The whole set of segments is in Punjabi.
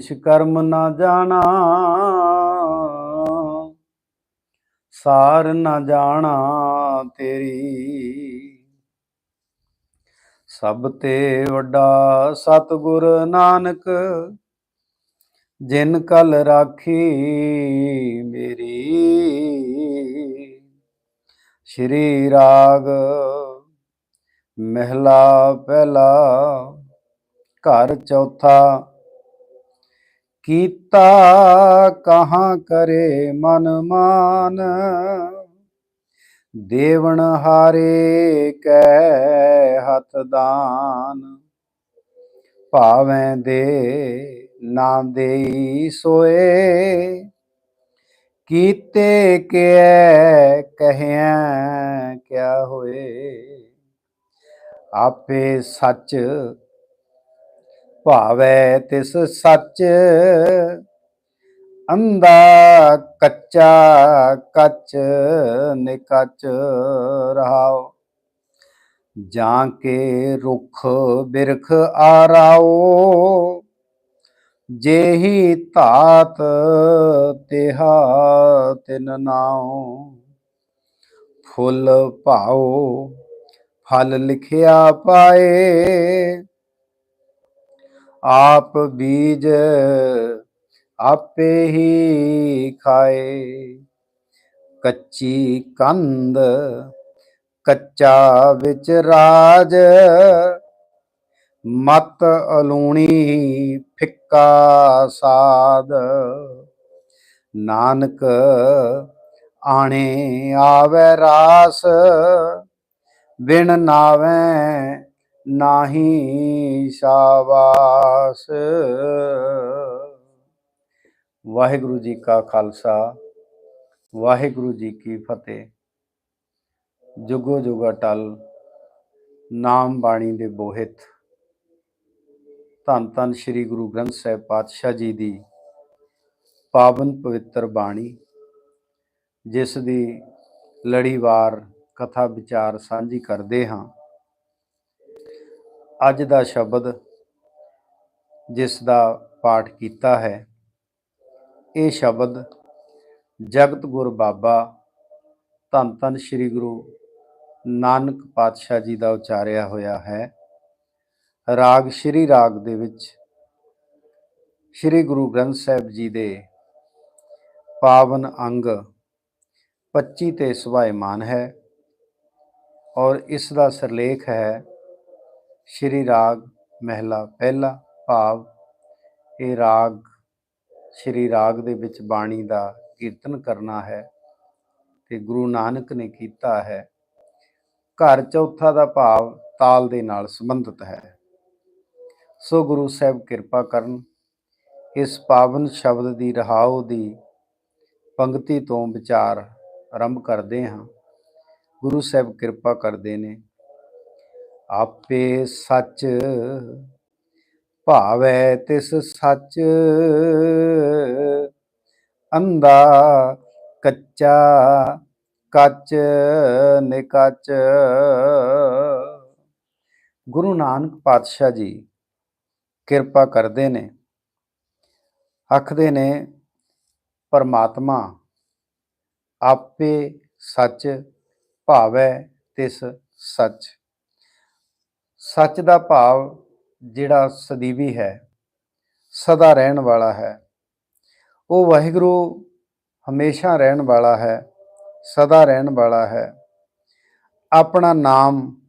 ਇਸ ਕਰਮ ਨਾ ਜਾਣਾ। ਸਾਰ ਨਾ ਜਾਣਾ ਤੇਰੀ। ਸਭ ਤੇ ਵੱਡਾ ਸਤਿਗੁਰ ਨਾਨਕ, ਜਿਨ ਕਲ ਰਾਖੀ ਮੇਰੀ। ਸ਼੍ਰੀ ਰਾਗ ਮਹਿਲਾ ਪਹਿਲਾ, ਘਰ ਚੌਥਾ ਕੀਤਾ ਕਹਾਂ ਕਰੇ ਮਨ ਮਾਨ? ਦੇਵਨ ਹਾਰੇ ਕੈ ਹੱਥ ਦਾਨ। ਭਾਵੇਂ ਦੇ ਨਾ ਦੇਈ ਸੋਏ। ਕੀਤੇ ਕਿਐ ਕਹਿਆ ਕਿਆ ਹੋਏ? ਆਪੇ ਸੱਚ ਭਾਵੈ ਤਿਸ ਸੱਚ। ਅੰਦਾ ਕੱਚਾ ਕੱਚ, ਨਿਕਚ ਰਹਾਓ ਜਾਂ ਕੇ ਰੁਖ ਬਿਰਖ ਆਰਾਓ ਜੇਹੀ ਧਾਤ ਤਿਹਾ ਤਿਨ ਨਾਉ। ਫੁੱਲ ਭਾਉ, ਫਲ ਲਿਖਿਆ ਪਾਏ। ਆਪ ਬੀਜ ਆਪੇ ਹੀ ਖਾਏ। ਕੱਚੀ ਕੰਧ ਕੱਚਾ ਵਿੱਚ ਰਾਜ, ਮਤ ਅਲੂਣੀ ਫਿੱਕਾ ਸਾਦ ਨਾਨਕ ਆਣੇ ਆਵੇ ਰਾਸ, ਬਿਨ ਨਾਵੇਂ ਨਾਹੀ ਸ਼ਾਬਾਸ। ਵਾਹਿਗੁਰੂ ਜੀ ਕਾ ਖਾਲਸਾ, ਵਾਹਿਗੁਰੂ ਜੀ ਕੀ ਫਤਿਹ। ਜੁਗੋ ਜੁਗਾ ਟਲ ਨਾਮ ਬਾਣੀ ਦੇ ਬੋਹਿਤ। ਧੰਨ ਧੰਨ ਸ੍ਰੀ ਗੁਰੂ ਗ੍ਰੰਥ ਸਾਹਿਬ ਪਾਤਸ਼ਾਹ ਜੀ ਦੀ ਪਾਵਨ ਪਵਿੱਤਰ ਬਾਣੀ, ਜਿਸ ਦੀ ਲੜੀਵਾਰ ਕਥਾ ਵਿਚਾਰ ਸਾਂਝੀ ਕਰਦੇ ਹਾਂ। ਅੱਜ ਦਾ ਸ਼ਬਦ ਜਿਸ ਦਾ ਪਾਠ ਕੀਤਾ ਹੈ, ਇਹ ਸ਼ਬਦ, ਜਗਤ ਗੁਰ ਬਾਬਾ, ਧੰਨ ਧੰਨ ਸ੍ਰੀ ਗੁਰੂ ਨਾਨਕ ਪਾਤਸ਼ਾਹ ਜੀ ਦਾ ਉਚਾਰਿਆ ਹੋਇਆ ਹੈ। ਰਾਗ ਸ਼੍ਰੀ ਰਾਗ ਦੇ ਵਿੱਚ ਸ੍ਰੀ ਗੁਰੂ ਗ੍ਰੰਥ ਸਾਹਿਬ ਜੀ ਦੇ ਪਾਵਨ ਅੰਗ 25 ਤੇ ਸੁਭਾਇਮਾਨ ਹੈ ਔਰ ਇਸ ਦਾ ਸਿਰਲੇਖ ਹੈ ਸ਼੍ਰੀ ਰਾਗ ਮਹਿਲਾ, ਪਹਿਲਾ ਭਾਵ, ਇਹ ਰਾਗ ਸ਼੍ਰੀ ਰਾਗ ਦੇ ਵਿੱਚ ਬਾਣੀ ਦਾ ਕੀਰਤਨ ਕਰਨਾ ਹੈ ਤੇ ਗੁਰੂ ਨਾਨਕ ਨੇ ਕੀਤਾ ਹੈ। ਘਰ ਚੌਥਾ ਦਾ ਭਾਵ ਤਾਲ ਦੇ ਨਾਲ ਸੰਬੰਧਿਤ ਹੈ। ਸੋ ਗੁਰੂ ਸਾਹਿਬ ਕਿਰਪਾ ਕਰਨ, ਇਸ ਪਾਵਨ ਸ਼ਬਦ ਦੀ ਰਹਾਉ ਦੀ ਪੰਕਤੀ ਤੋਂ ਵਿਚਾਰ ਆਰੰਭ ਕਰਦੇ ਹਾਂ। ਗੁਰੂ ਸਾਹਿਬ ਕਿਰਪਾ ਕਰਦੇ ਨੇ। ਆਪੇ ਸੱਚ ਭਾਵੈ ਤਿਸ ਸੱਚ। ਅੰਦਾ ਕੱਚਾ ਕੱਚ ਨਿਕਚ। ਗੁਰੂ ਨਾਨਕ ਪਾਤਸ਼ਾਹ ਜੀ ਕਿਰਪਾ ਕਰਦੇ ਨੇ, ਆਖਦੇ ਨੇ, ਪਰਮਾਤਮਾ ਆਪੇ ਸੱਚ ਭਾਵੈ ਤਿਸ ਸੱਚ। ਸੱਚ ਦਾ ਭਾਵ ਜਿਹੜਾ ਸਦੀਵੀ ਹੈ, ਸਦਾ ਰਹਿਣ ਵਾਲਾ ਹੈ। ਉਹ ਵਾਹਿਗੁਰੂ ਹਮੇਸ਼ਾ ਰਹਿਣ ਵਾਲਾ ਹੈ, ਸਦਾ ਰਹਿਣ ਵਾਲਾ ਹੈ। ਆਪਣਾ ਨਾਮ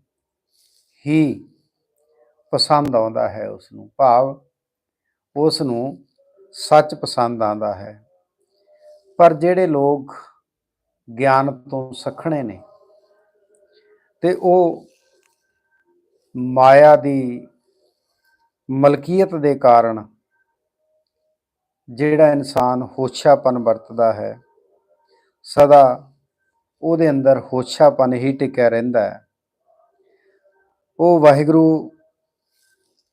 ਹੀ ਪਸੰਦ ਆਉਂਦਾ ਹੈ ਉਸ ਨੂੰ ਭਾਵ ਉਸ ਨੂੰ ਸੱਚ ਪਸੰਦ ਆਉਂਦਾ ਹੈ। ਪਰ ਜਿਹੜੇ ਲੋਕ ਗਿਆਨ ਤੋਂ ਸਖਣੇ ਨੇ, ਤੇ ਉਹ ਮਾਇਆ ਦੀ ਮਲਕੀਅਤ ਦੇ ਕਾਰਨ ਜਿਹੜਾ ਇਨਸਾਨ ਹੋਛਾਪਨ ਵਰਤਦਾ ਹੈ, ਸਦਾ ਉਹਦੇ ਅੰਦਰ ਹੋਛਾਪਨ ਹੀ ਟਿਕਿਆ ਰਹਿੰਦਾ ਹੈ। ਉਹ ਵਾਹਿਗੁਰੂ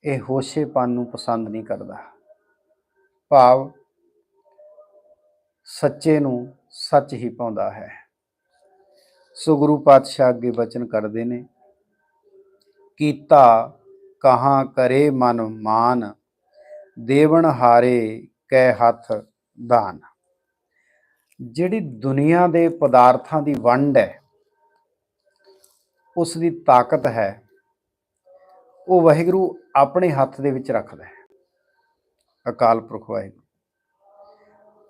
ਇਹ ਹੋਸ਼ੇਪਨ ਨੂੰ ਪਸੰਦ ਨਹੀਂ ਕਰਦਾ। ਭਾਵ ਸੱਚੇ ਨੂੰ ਸੱਚ ਹੀ ਪਾਉਂਦਾ ਹੈ। ਸੋ ਗੁਰੂ ਪਾਤਸ਼ਾਹ ਅੱਗੇ ਬਚਨ ਕਰਦੇ ਨੇ ਕੀਤਾ ਕਹਾਂ ਕਰੇ ਮਨ ਮਾਨ ਦੇਵਨ ਹਾਰੇ ਕੈ ਹੱਥ ਦਾਨ। ਜਿਹੜੀ ਦੁਨੀਆ ਦੇ ਪਦਾਰਥਾਂ ਦੀ ਵੰਡ ਹੈ, ਉਸ ਦੀ ਤਾਕਤ ਹੈ, ਉਹ ਵਾਹਿਗੁਰੂ ਆਪਣੇ ਹੱਥ ਦੇ ਵਿੱਚ ਰੱਖਦਾ ਹੈ। ਅਕਾਲ ਪੁਰਖ ਵਾਹਿਗੁਰੂ,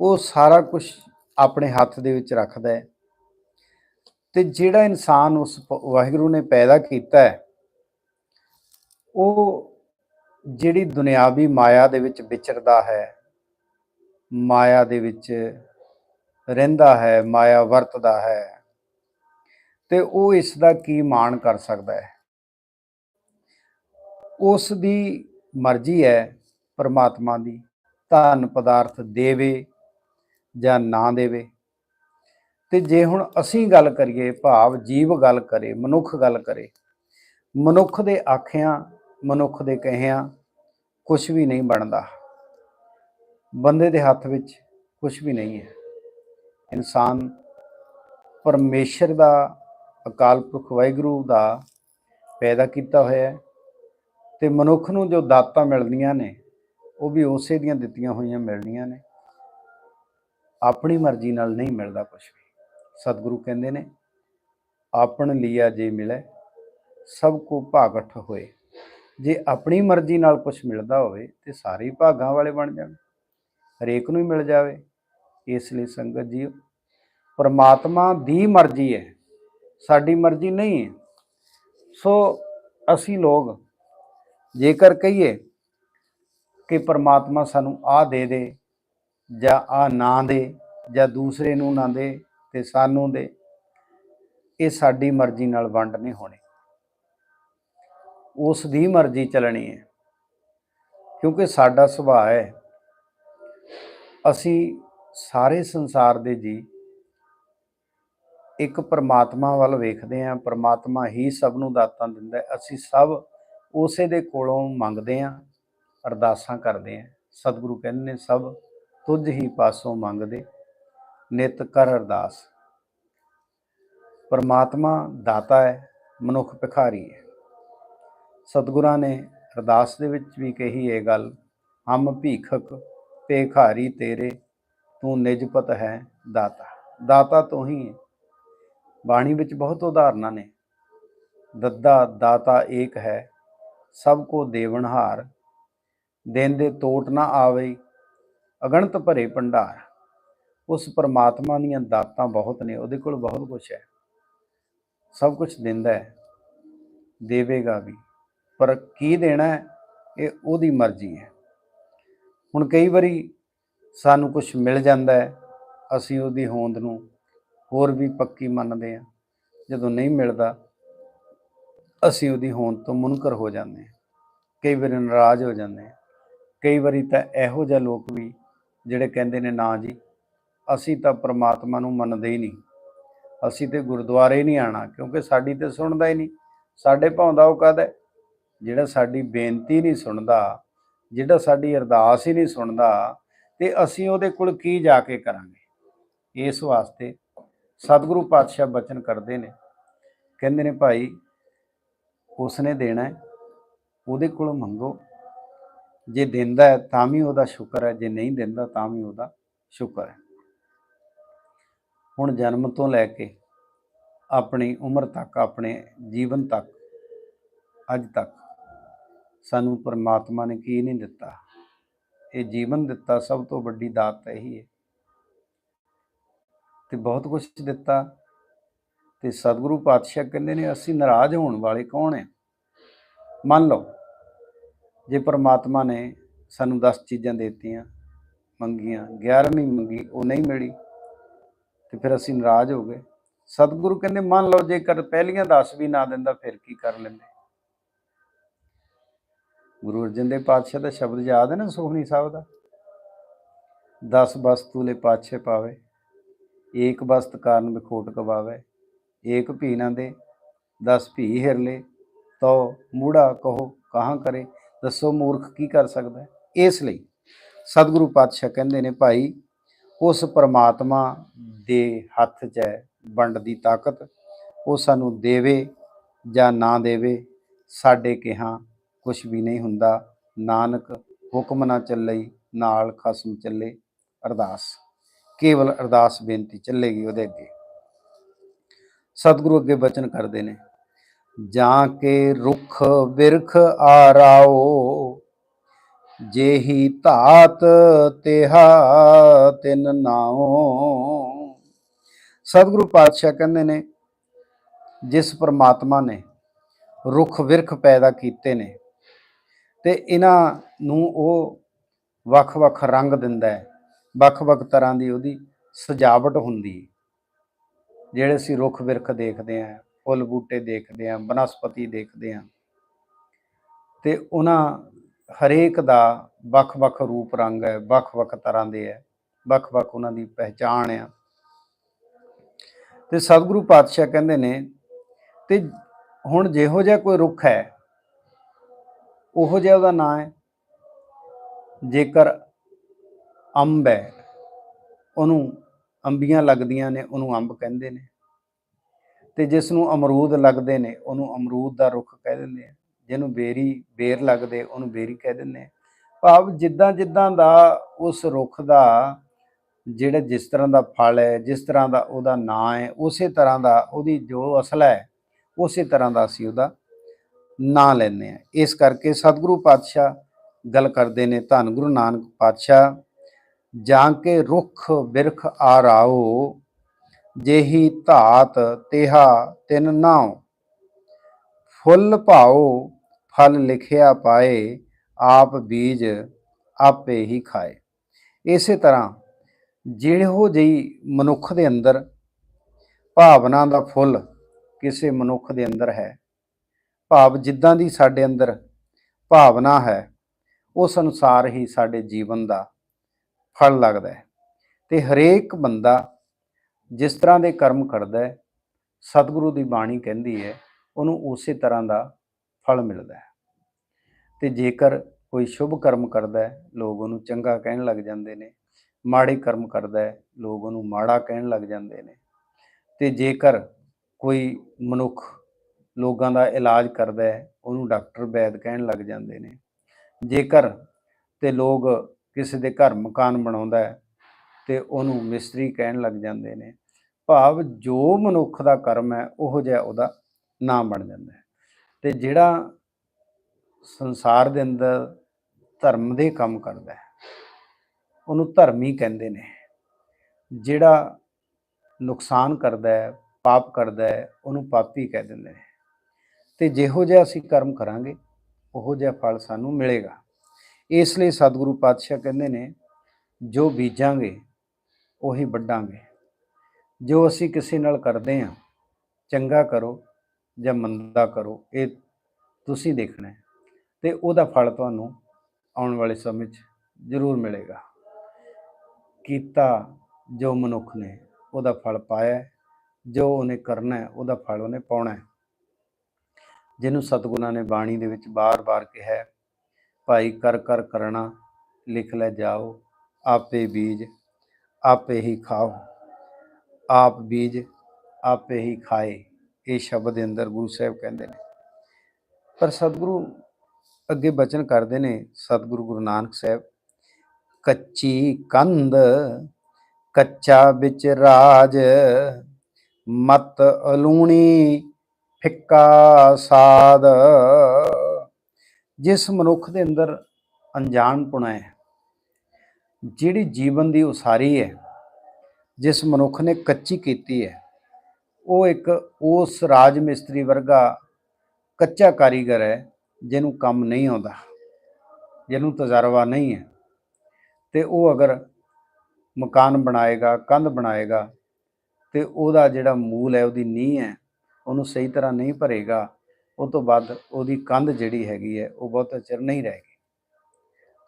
ਉਹ ਸਾਰਾ ਕੁਝ ਆਪਣੇ ਹੱਥ ਦੇ ਵਿੱਚ ਰੱਖਦਾ ਹੈ ਤੇ ਜਿਹੜਾ ਇਨਸਾਨ ਉਸ ਵਾਹਿਗੁਰੂ ਨੇ ਪੈਦਾ ਕੀਤਾ ਹੈ ਉਹ ਜਿਹੜੀ ਦੁਨਿਆਵੀ ਮਾਇਆ ਦੇ ਵਿੱਚ ਵਿਚਰਦਾ ਹੈ, ਮਾਇਆ ਦੇ ਵਿੱਚ ਰਹਿੰਦਾ ਹੈ, ਮਾਇਆ ਵਰਤਦਾ ਹੈ, ਤੇ ਉਹ ਇਸ ਦਾ ਕੀ ਮਾਣ ਕਰ ਸਕਦਾ ਹੈ? ਉਸ ਦੀ ਮਰਜ਼ੀ ਹੈ, ਪਰਮਾਤਮਾ ਦੀ। ਧਨ ਪਦਾਰਥ ਦੇਵੇ ਜਾਂ ਨਾ ਦੇਵੇ। ਤੇ ਜੇ ਹੁਣ ਅਸੀਂ ਗੱਲ ਕਰੀਏ, ਭਾਵ ਜੀਵ ਗੱਲ ਕਰੇ, ਮਨੁੱਖ ਗੱਲ ਕਰੇ, ਮਨੁੱਖ ਦੇ ਆਖਿਆਂ ਮਨੁੱਖ ਦੇ ਕਹਿਆਂ ਕੁਝ ਵੀ ਨਹੀਂ ਬਣਦਾ। ਬੰਦੇ ਦੇ ਹੱਥ ਵਿੱਚ ਕੁਝ ਵੀ ਨਹੀਂ ਹੈ। ਇਨਸਾਨ ਪਰਮੇਸ਼ਰ ਦਾ, ਅਕਾਲ ਪੁਰਖ ਵਾਹਿਗੁਰੂ ਦਾ ਪੈਦਾ ਕੀਤਾ ਹੋਇਆ ਹੈ ਤੇ ਮਨੁੱਖ ਨੂੰ ਜੋ ਦਾਤਾਂ ਮਿਲਦੀਆਂ ਨੇ, ਉਹ ਵੀ ਉਸੇ ਦੀਆਂ ਦਿੱਤੀਆਂ ਹੋਈਆਂ ਮਿਲਣੀਆਂ ਨੇ। ਆਪਣੀ ਮਰਜ਼ੀ ਨਾਲ ਨਹੀਂ ਮਿਲਦਾ ਕੁਝ ਵੀ। ਸਤਿਗੁਰੂ ਕਹਿੰਦੇ ਨੇ, ਆਪਣ ਲਿਆ ਜੇ ਮਿਲੇ, ਸਭ ਕੋ ਭਾਗਠ ਹੋਏ। ਜੇ ਆਪਣੀ ਮਰਜ਼ੀ ਨਾਲ ਕੁਝ ਮਿਲਦਾ ਹੋਵੇ ਤੇ ਸਾਰੇ ਭਾਗਾਂ ਵਾਲੇ ਬਣ ਜਾਣ, ਹਰੇਕ ਨੂੰ ਹੀ ਮਿਲ ਜਾਵੇ, ਇਸ ਲਈ ਸੰਗਤ ਜੀ ਪਰਮਾਤਮਾ ਦੀ ਮਰਜ਼ੀ ਹੈ, ਸਾਡੀ ਮਰਜ਼ੀ ਨਹੀਂ ਹੈ। ਸੋ ਅਸੀਂ ਲੋਕ ਜੇਕਰ ਕਹੀਏ ਕਿ ਪਰਮਾਤਮਾ ਸਾਨੂੰ ਆ ਦੇ ਦੇ ਜਾਂ ਆ ਨਾ ਦੇ ਜਾਂ ਦੂਸਰੇ ਨੂੰ ਨਾ ਦੇ ਤੇ ਸਾਨੂੰ ਦੇ, ਇਹ ਸਾਡੀ ਮਰਜ਼ੀ ਨਾਲ ਵੰਡ ਨਹੀਂ ਹੋਣੀ। ਉਸ ਦੀ ਮਰਜ਼ੀ ਚੱਲਣੀ ਹੈ। ਕਿਉਂਕਿ ਸਾਡਾ ਸੁਭਾਅ ਹੈ। ਅਸੀਂ ਸਾਰੇ ਸੰਸਾਰ ਦੇ ਜੀ ਇੱਕ ਪਰਮਾਤਮਾ ਵੱਲ ਵੇਖਦੇ ਹਾਂ। ਪਰਮਾਤਮਾ ਹੀ ਸਭ ਨੂੰ ਦਾਤਾਂ ਦਿੰਦਾ ਅਸੀਂ ਸਭ ਉਸੇ ਦੇ ਕੋਲੋਂ ਮੰਗਦੇ ਹਾਂ, ਅਰਦਾਸਾਂ ਕਰਦੇ ਹਾਂ। ਸਤਿਗੁਰੂ ਕਹਿੰਦੇ ਨੇ, ਸਭ ਤੁਝ ਹੀ ਪਾਸੋਂ ਮੰਗਦੇ, ਨਿਤ ਕਰ ਅਰਦਾਸ। ਪਰਮਾਤਮਾ ਦਾਤਾ ਹੈ, ਮਨੁੱਖ ਭਿਖਾਰੀ ਹੈ। ਸਤਿਗੁਰਾਂ ਨੇ ਅਰਦਾਸ ਦੇ ਵਿੱਚ ਵੀ ਕਹੀ ਇਹ ਗੱਲ, ਹਮ ਭੀਖਕ ਭੇਖਾਰੀ ਤੇਰੇ, ਤੂੰ ਨਿਜਪਤ ਹੈ ਦਾਤਾ। ਦਾਤਾ ਤੂੰ ਹੀ ਹੈ। ਬਾਣੀ ਵਿੱਚ ਬਹੁਤ ਉਦਾਹਰਨਾਂ ਨੇ। ਦੱਦਾ ਦਾਤਾ ਏਕ ਹੈ, ਸਭ ਕੋ ਦੇਵਨਹਾਰ ਦਿਨ ਦੇ ਤੋਟ ਨਾ ਆਵੇ, ਅਗਣਤ ਭਰੇ ਭੰਡਾਰ। ਉਸ ਪਰਮਾਤਮਾ ਦੀਆਂ ਦਾਤਾਂ ਬਹੁਤ ਨੇ, ਉਹਦੇ ਕੋਲ ਬਹੁਤ ਕੁਝ ਹੈ। ਸਭ ਕੁਝ ਦਿੰਦਾ ਹੈ, ਦੇਵੇਗਾ ਵੀ। ਪਰ ਕੀ ਦੇਣਾ ਇਹ ਉਹਦੀ ਮਰਜ਼ੀ ਹੈ। ਹੁਣ ਕਈ ਵਾਰੀ ਸਾਨੂੰ ਕੁਝ ਮਿਲ ਜਾਂਦਾ ਹੈ, ਅਸੀਂ ਉਹਦੀ ਹੋਂਦ ਨੂੰ ਹੋਰ ਵੀ ਪੱਕੀ ਮੰਨਦੇ ਹਾਂ। ਜਦੋਂ ਨਹੀਂ ਮਿਲਦਾ, ਅਸੀਂ ਉਹਦੀ ਹੋਂਦ ਤੋਂ ਮੁਨਕਰ ਹੋ ਜਾਂਦੇ ਹਾਂ। ਕਈ ਵਾਰੀ ਨਾਰਾਜ਼ ਹੋ ਜਾਂਦੇ ਹਾਂ। ਕਈ ਵਾਰੀ ਤਾਂ ਇਹੋ ਜਿਹੇ ਲੋਕ ਵੀ ਜਿਹੜੇ ਕਹਿੰਦੇ ਨੇ, ਨਾ ਜੀ, ਅਸੀਂ ਤਾਂ ਪ੍ਰਮਾਤਮਾ ਨੂੰ ਮੰਨਦੇ ਹੀ ਨਹੀਂ। ਅਸੀਂ ਤੇ ਗੁਰਦੁਆਰੇ ਹੀ ਨਹੀਂ ਆਣਾ ਕਿਉਂਕਿ ਸਾਡੀ ਤੇ ਸੁਣਦਾ ਹੀ ਨਹੀਂ। ਸਾਡੇ ਭਾਉਂਦਾ ਉਹ ਕਹਦਾ ਜਿਹੜਾ ਸਾਡੀ ਬੇਨਤੀ ਨਹੀਂ ਸੁਣਦਾ, ਜਿਹੜਾ ਸਾਡੀ ਅਰਦਾਸ ਹੀ ਨਹੀਂ ਸੁਣਦਾ, ਤੇ ਅਸੀਂ ਉਹਦੇ ਕੋਲ ਕੀ ਜਾ ਕੇ ਕਰਾਂਗੇ? ਇਸ ਵਾਸਤੇ ਸਤਿਗੁਰੂ ਪਾਤਸ਼ਾਹ ਬਚਨ ਕਰਦੇ ਨੇ। ਕਹਿੰਦੇ ਨੇ, ਭਾਈ, ਉਸਨੇ ਦੇਣਾ ਉਹਦੇ ਕੋਲੋਂ ਮੰਗੋ। ਜੇ ਦਿੰਦਾ ਹੈ, ਤਾਂ ਵੀ ਉਹਦਾ ਸ਼ੁਕਰ ਹੈ, ਜੇ ਨਹੀਂ ਦਿੰਦਾ, ਤਾਂ ਵੀ ਉਹਦਾ ਸ਼ੁਕਰ ਹੈ। ਹੁਣ ਜਨਮ ਤੋਂ ਲੈ ਕੇ ਆਪਣੀ ਉਮਰ ਤੱਕ, ਆਪਣੇ ਜੀਵਨ ਤੱਕ, ਅੱਜ ਤੱਕ ਸਾਨੂੰ ਪਰਮਾਤਮਾ ਨੇ ਕੀ ਨਹੀਂ ਦਿੱਤਾ? ਇਹ ਜੀਵਨ ਦਿੱਤਾ ਸਭ ਤੋਂ ਵੱਡੀ ਦਾਤ ਇਹੀ ਹੈ। ਤੇ ਬਹੁਤ ਕੁਝ ਦਿੱਤਾ। ਤੇ ਸਤਿਗੁਰੂ ਪਾਤਸ਼ਾਹ ਕਹਿੰਦੇ ਨੇ, ਅਸੀਂ ਨਾਰਾਜ਼ ਹੋਣ ਵਾਲੇ ਕੌਣ ਹੈ? ਮੰਨ ਲਓ, ਜੇ ਪਰਮਾਤਮਾ ਨੇ ਸਾਨੂੰ 10 ਚੀਜ਼ਾਂ ਦੇਤੀਆਂ, ਮੰਗੀਆਂ 11ਵੀਂ ਮੰਗੀ, ਉਹ ਨਹੀਂ ਮਿਲੀ, ਤੇ ਫਿਰ ਅਸੀਂ ਨਾਰਾਜ਼ ਹੋ ਗਏ। ਸਤਿਗੁਰੂ ਕਹਿੰਦੇ, ਮੰਨ ਲਓ, ਜੇਕਰ ਪਹਿਲੀਆਂ 10 ਵੀ ਨਾ ਦਿੰਦਾ, ਫਿਰ ਕੀ ਕਰ ਲੈਂਦੇ? ਗੁਰੂ ਅਰਜਨ ਦੇਵ ਪਾਤਸ਼ਾਹ ਦਾ ਸ਼ਬਦ ਯਾਦ ਹੈ ਨਾ ਸੋਹਣੀ ਸਾਹਿਬ ਦਾ? 10 ਵਸਤੂ ਲੈ ਪਾਛੇ ਪਾਵੇ, ਏਕ ਵਸਤ ਕਾਰਨ ਵਿਖੋਟ ਕਵਾਵੇ, ਏਕ ਭੀ ਨਾ ਦੇ 10 ਭੀ ਹਿਰਲੇ ਤੋ ਮੂੜਾ ਕਹੋ ਕਹਾਂ ਕਰੇ, ਦੱਸੋ ਮੂਰਖ ਕੀ ਕਰ ਸਕਦਾ ਇਸ ਲਈ ਸਤਿਗੁਰੂ ਪਾਤਸ਼ਾਹ ਕਹਿੰਦੇ ਨੇ ਭਾਈ, ਉਸ ਪਰਮਾਤਮਾ ਦੇ ਹੱਥ 'ਚ ਹੈ ਵੰਡ ਦੀ ਤਾਕਤ, ਉਹ ਸਾਨੂੰ ਦੇਵੇ ਜਾਂ ਨਾ ਦੇਵੇ, ਸਾਡੇ ਕਿਹਾ ਕੁਝ ਵੀ ਨਹੀਂ ਹੁੰਦਾ। ਨਾਨਕ ਹੁਕਮ ਨਾ ਚੱਲਈ ਨਾਲ ਖਸਮ ਚੱਲੇ, ਅਰਦਾਸ। ਕੇਵਲ ਅਰਦਾਸ ਬੇਨਤੀ ਚੱਲੇਗੀ ਉਹਦੇ ਅੱਗੇ। ਸਤਿਗੁਰੂ ਅੱਗੇ ਬਚਨ ਕਰਦੇ ਨੇ, ਜਾਂ ਕੇ ਰੁਖ ਬਿਰਖ ਆਰਾਓ, ਜੇਹੀ ਧਾਤ ਤਿਹਾ ਤਿਨ ਨਾਉ ਸਤਿਗੁਰੂ ਪਾਤਸ਼ਾਹ ਕਹਿੰਦੇ ਨੇ, ਜਿਸ ਪਰਮਾਤਮਾ ਨੇ ਰੁੱਖ ਵਿਰਖ ਪੈਦਾ ਕੀਤੇ ਨੇ ਤੇ ਇਹਨਾਂ ਨੂੰ ਉਹ ਵੱਖ-ਵੱਖ ਰੰਗ ਦਿੰਦਾ ਹੈ। ਵੱਖ-ਵੱਖ ਤਰ੍ਹਾਂ ਦੀ ਉਹਦੀ ਸਜਾਵਟ ਹੁੰਦੀ ਜਿਹੜੇ ਅਸੀਂ ਰੁੱਖ ਵਿਰਖ ਦੇਖਦੇ ਆਂ ਫੁੱਲ ਬੂਟੇ ਦੇਖਦੇ ਆਂ ਬਨਸਪਤੀ ਦੇਖਦੇ ਆਂ ਤੇ ਉਹਨਾਂ ਹਰੇਕ ਦਾ ਵੱਖ-ਵੱਖ ਰੂਪ ਰੰਗ ਹੈ ਵੱਖ-ਵੱਖ ਤਰ੍ਹਾਂ ਦੇ ਹੈ ਵੱਖ-ਵੱਖ ਉਹਨਾਂ ਦੀ ਪਹਿਚਾਣ ਆ। ਤੇ ਸਤਿਗੁਰੂ ਪਾਤਸ਼ਾਹ ਕਹਿੰਦੇ ਨੇ, ਤੇ ਹੁਣ ਜਿਹੋ ਜਿਹਾ ਕੋਈ ਰੁੱਖ ਹੈ ਉਹੋ ਜਿਹਾ ਉਹਦਾ ਨਾਂ ਹੈ। ਜੇਕਰ ਅੰਬ ਹੈ, ਉਹਨੂੰ ਅੰਬੀਆਂ ਲੱਗਦੀਆਂ ਨੇ, ਉਹਨੂੰ ਅੰਬ ਕਹਿੰਦੇ ਨੇ। ਤੇ ਜਿਸ ਨੂੰ ਅਮਰੂਦ ਲੱਗਦੇ ਨੇ, ਉਹਨੂੰ ਅਮਰੂਦ ਦਾ ਰੁੱਖ ਕਹਿ ਦਿੰਦੇ ਆ। ਜਿਹਨੂੰ ਬੇਰੀ, ਬੇਰ ਲੱਗਦੇ, ਉਹਨੂੰ ਬੇਰੀ ਕਹਿ ਦਿੰਦੇ ਆ। ਭਾਵ ਜਿੱਦਾਂ ਜਿੱਦਾਂ ਦਾ ਉਸ ਰੁੱਖ ਦਾ ਜਿਹੜਾ ਜਿਸ ਤਰ੍ਹਾਂ ਦਾ ਫਲ ਹੈ, ਜਿਸ ਤਰ੍ਹਾਂ ਦਾ ਉਹਦਾ ਨਾਂ ਹੈ, ਉਸੇ ਤਰ੍ਹਾਂ ਦਾ ਉਹਦੀ ਜੋ ਅਸਲ ਹੈ, ਉਸੇ ਤਰ੍ਹਾਂ ਦਾ ਅਸੀਂ ਉਹਦਾ ਨਾਂ ਲੈਂਦੇ ਆ। ਇਸ ਕਰਕੇ ਸਤਿਗੁਰੂ ਪਾਤਸ਼ਾਹ ਗੱਲ ਕਰਦੇ ਨੇ, ਧੰਨ ਗੁਰੂ ਨਾਨਕ ਪਾਤਸ਼ਾਹ, ਜਾਂ ਕੇ ਰੁੱਖ ਬਿਰਖ ਆਰਾਓ ਜੇਹੀ ਧਾਤ ਤਿਹਾ ਤਿਨ ਨਾਉ। ਫੁੱਲ ਭਾਉ, ਫਲ ਲਿਖਿਆ ਪਾਏ, ਆਪ ਬੀਜ ਆਪੇ ਹੀ ਖਾਏ। ਇਸੇ ਤਰ੍ਹਾਂ ਜਿਹੋ ਜਿਹੀ ਮਨੁੱਖ ਦੇ ਅੰਦਰ ਭਾਵਨਾ ਦਾ ਫੁੱਲ ਕਿਸੇ ਮਨੁੱਖ ਦੇ ਅੰਦਰ ਹੈ ਭਾਵ ਜਿੱਦਾਂ ਦੀ ਸਾਡੇ ਅੰਦਰ ਭਾਵਨਾ ਹੈ, ਉਸ ਅਨੁਸਾਰ ਹੀ ਸਾਡੇ ਜੀਵਨ ਦਾ ਫਲ ਲੱਗਦਾ ਹੈ। ਤੇ ਹਰੇਕ ਬੰਦਾ ਜਿਸ ਤਰ੍ਹਾਂ ਦੇ ਕਰਮ ਕਰਦਾ ਹੈ, ਸਤਿਗੁਰੂ ਦੀ ਬਾਣੀ ਕਹਿੰਦੀ ਹੈ, ਉਹਨੂੰ ਉਸੇ ਤਰ੍ਹਾਂ ਦਾ ਫਲ ਮਿਲਦਾ ਹੈ। ਤੇ ਜੇਕਰ ਕੋਈ ਸ਼ੁਭ ਕਰਮ ਕਰਦਾ ਹੈ, ਲੋਕ ਉਹਨੂੰ ਚੰਗਾ ਕਹਿਣ ਲੱਗ ਜਾਂਦੇ ਨੇ, ਮਾੜੇ ਕਰਮ ਕਰਦਾ ਹੈ, ਲੋਕ ਉਹਨੂੰ ਮਾੜਾ ਕਹਿਣ ਲੱਗ ਜਾਂਦੇ ਨੇ। ਤੇ ਜੇਕਰ ਕੋਈ ਮਨੁੱਖ ਲੋਕਾਂ ਦਾ ਇਲਾਜ ਕਰਦਾ ਹੈ, ਉਹਨੂੰ ਡਾਕਟਰ ਵੈਦ ਕਹਿਣ ਲੱਗ ਜਾਂਦੇ ਨੇ। ਜੇਕਰ ਤੇ ਲੋਕ ਕਿਸੇ ਦੇ ਘਰ ਮਕਾਨ ਬਣਾਉਂਦਾ ਹੈ ਤੇ ਉਹਨੂੰ ਮਿਸਤਰੀ ਕਹਿਣ ਲੱਗ ਜਾਂਦੇ ਨੇ, ਭਾਵ ਜੋ ਮਨੁੱਖ ਦਾ ਕਰਮ ਹੈ, ਉਹ ਜਿਹਾ ਉਹਦਾ ਨਾਮ ਬਣ ਜਾਂਦਾ ਹੈ। ਤੇ ਜਿਹੜਾ ਸੰਸਾਰ ਦੇ ਅੰਦਰ ਧਰਮ ਦੇ ਕੰਮ ਕਰਦਾ ਹੈ, ਉਹਨੂੰ ਧਰਮੀ ਕਹਿੰਦੇ ਨੇ। ਜਿਹੜਾ ਨੁਕਸਾਨ ਕਰਦਾ ਹੈ, ਪਾਪ ਕਰਦਾ ਹੈ, ਉਹਨੂੰ ਪਾਪੀ ਕਹਿ ਦਿੰਦੇ ਨੇ। ਤੇ ਜਿਹੋ ਜਿਹਾ ਅਸੀਂ ਕਰਮ ਕਰਾਂਗੇ, ਉਹੋ ਜਿਹਾ ਫਲ ਸਾਨੂੰ ਮਿਲੇਗਾ। ਇਸ ਲਈ ਸਤਿਗੁਰੂ ਪਾਤਸ਼ਾਹ ਕਹਿੰਦੇ ਨੇ, ਜੋ ਬੀਜਾਂਗੇ, ਉਹੀ ਵੱਢਾਂਗੇ। ਜੋ ਅਸੀਂ ਕਿਸੇ ਨਾਲ ਕਰਦੇ ਹਾਂ, ਚੰਗਾ ਕਰੋ ਜਾਂ ਮੰਦਾ ਕਰੋ, ਇਹ ਤੁਸੀਂ ਦੇਖਣਾ ਹੈ। ਤੇ ਉਹਦਾ ਫਲ ਤੁਹਾਨੂੰ ਆਉਣ ਵਾਲੇ ਸਮੇਂ 'ਚ ਜ਼ਰੂਰ ਮਿਲੇਗਾ। ਕੀਤਾ ਜੋ ਮਨੁੱਖ ਨੇ, ਉਹਦਾ ਫਲ ਪਾਇਆ ਜੋ ਉਹਨੇ ਕਰਨਾ ਹੈ, ਉਹਦਾ ਫਲ ਉਹਨੇ ਪਾਉਣਾ ਹੈ। ਜਿਹਨੂੰ ਸਤਿਗੁਰਾਂ ਨੇ ਬਾਣੀ ਦੇ ਵਿੱਚ ਬਾਰ-ਬਾਰ ਕਿਹਾ ਹੈ, ਭਾਈ ਕਰ ਕਰ ਕਰਨਾ ਲਿਖ ਲੈ ਜਾਓ ਆਪੇ ਬੀਜ ਆਪੇ ਹੀ ਖਾਓ ਆਪ ਬੀਜ ਆਪੇ ਹੀ ਖਾਏ। ਇਹ ਸ਼ਬਦ ਦੇ ਅੰਦਰ ਗੁਰੂ ਸਾਹਿਬ ਕਹਿੰਦੇ ਨੇ। ਪਰ ਸਤਿਗੁਰੂ ਅੱਗੇ ਬਚਨ ਕਰਦੇ ਨੇ ਸਤਿਗੁਰੂ ਗੁਰੂ ਨਾਨਕ ਸਾਹਿਬ ਕੱਚੀ ਕੰਧ ਕੱਚਾ ਵਿੱਚ ਰਾਜ ਮਤ ਅਲੂਣੀ ਫਿੱਕਾ ਸਾਦ ਜਿਸ ਮਨੁੱਖ ਦੇ ਅੰਦਰ ਅਣਜਾਣਪੁਣਾ ਹੈ, ਜਿਹੜੀ ਜੀਵਨ ਦੀ ਉਸਾਰੀ ਹੈ, ਜਿਸ ਮਨੁੱਖ ਨੇ ਕੱਚੀ ਕੀਤੀ ਹੈ, ਉਹ ਇੱਕ ਉਸ ਰਾਜ ਮਿਸਤਰੀ ਵਰਗਾ ਕੱਚਾ ਕਾਰੀਗਰ ਹੈ, ਜਿਹਨੂੰ ਕੰਮ ਨਹੀਂ ਆਉਂਦਾ, ਜਿਹਨੂੰ ਤਜਰਬਾ ਨਹੀਂ ਹੈ। ਤੇ ਉਹ ਅਗਰ ਮਕਾਨ ਬਣਾਏਗਾ, ਕੰਧ ਬਣਾਏਗਾ, ਤੇ ਉਹਦਾ ਜਿਹੜਾ ਮੂਲ ਹੈ, ਉਹਦੀ ਨੀਂਹ ਹੈ ਉਹਨੂੰ ਸਹੀ ਤਰ੍ਹਾਂ ਨਹੀਂ ਭਰੇਗਾ, ਉਹ ਤੋਂ ਬਾਅਦ ਉਹਦੀ ਕੰਧ ਜਿਹੜੀ ਹੈਗੀ ਹੈ, ਉਹ ਬਹੁਤਾ ਚਿਰ ਨਹੀਂ ਰਹੇਗੀ।